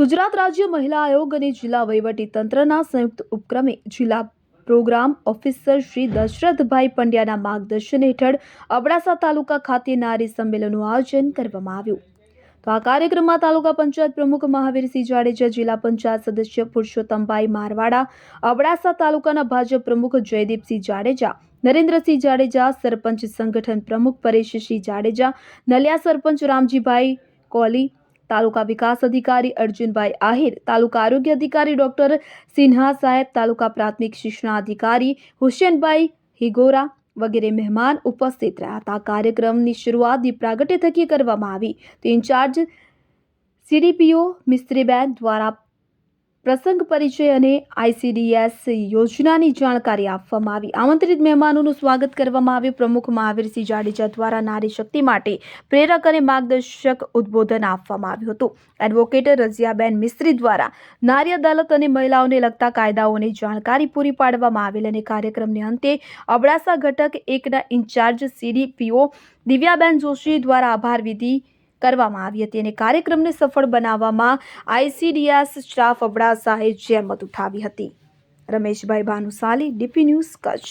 ગુજરાત રાજ્ય મહિલા આયોગ અને જિલ્લા તંત્રના સંયુક્ત ઉપક્રમે જિલ્લા પ્રોગ્રામ ઓફિસર શ્રી દશરથભાઈ પંડ્યાના માર્ગદર્શન હેઠળ અબડાસા તાલુકા ખાતે નારી સંમેલનનું આયોજન કરવામાં આવ્યું. તો આ કાર્યક્રમમાં તાલુકા પંચાયત પ્રમુખ મહાવીરસિંહ જાડેજા, જિલ્લા પંચાયત સદસ્ય પુરુષોત્તમભાઈ મારવાડા, અબડાસા તાલુકાના ભાજપ પ્રમુખ જયદીપસિંહ જાડેજા, નરેન્દ્રસિંહ જાડેજા, સરપંચ સંગઠન પ્રમુખ પરેશસિંહ જાડેજા, નલિયા સરપંચ રામજીભાઈ કોલી તાલુકા વિકાસ અધિકારી અર્જુનભાઈ આહિર તાલુકા આરોગ્ય અધિકારી ડોક્ટર સિન્હા સાહેબ તાલુકા પ્રાથમિક શિક્ષણ અધિકારી હુસેનભાઈ હિગોરા વગેરે મહેમાન ઉપસ્થિત રહ્યા હતા આ કાર્યક્રમની શરૂઆત દીપ પ્રાગટ્ય થકી કરવામાં આવી તો ઇન્ચાર્જ સીડીપીઓ મિસ્ત્રીબેન દ્વારા પ્રસંગ પરિચય અને આઈસીડીએસ યોજનાની જાણકારી આપવામાં આવી. આમંત્રિત મહેમાનોનું સ્વાગત કરવામાં આવ્યું. પ્રમુખ મહાવીરસિંહ જાડેજા દ્વારા નારી શક્તિ માટે પ્રેરક અને માર્ગદર્શક ઉદ્બોધન આપવામાં આવ્યું હતું. એડવોકેટ રઝિયાબેન મિસ્ત્રી દ્વારા નારી અદાલત અને મહિલાઓને લગતા કાયદાઓની જાણકારી પૂરી પાડવામાં આવેલ અને કાર્યક્રમને અંતે અબડાસા ઘટક એકના ઇન્ચાર્જ સીડીપીઓ દિવ્યાબેન જોશી દ્વારા આભાર વિધિ કરવામાં આવી હતી અને કાર્યક્રમને સફળ બનાવવામાં આઈસીડીએસ સ્ટાફ અબડાસાએ જહેમત ઉઠાવી હતી. Rameshbhai Bhanushali, DP news Kutch.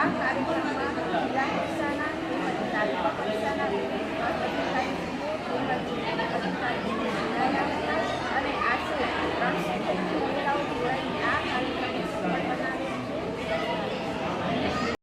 Saat 2015 di sana di Bali,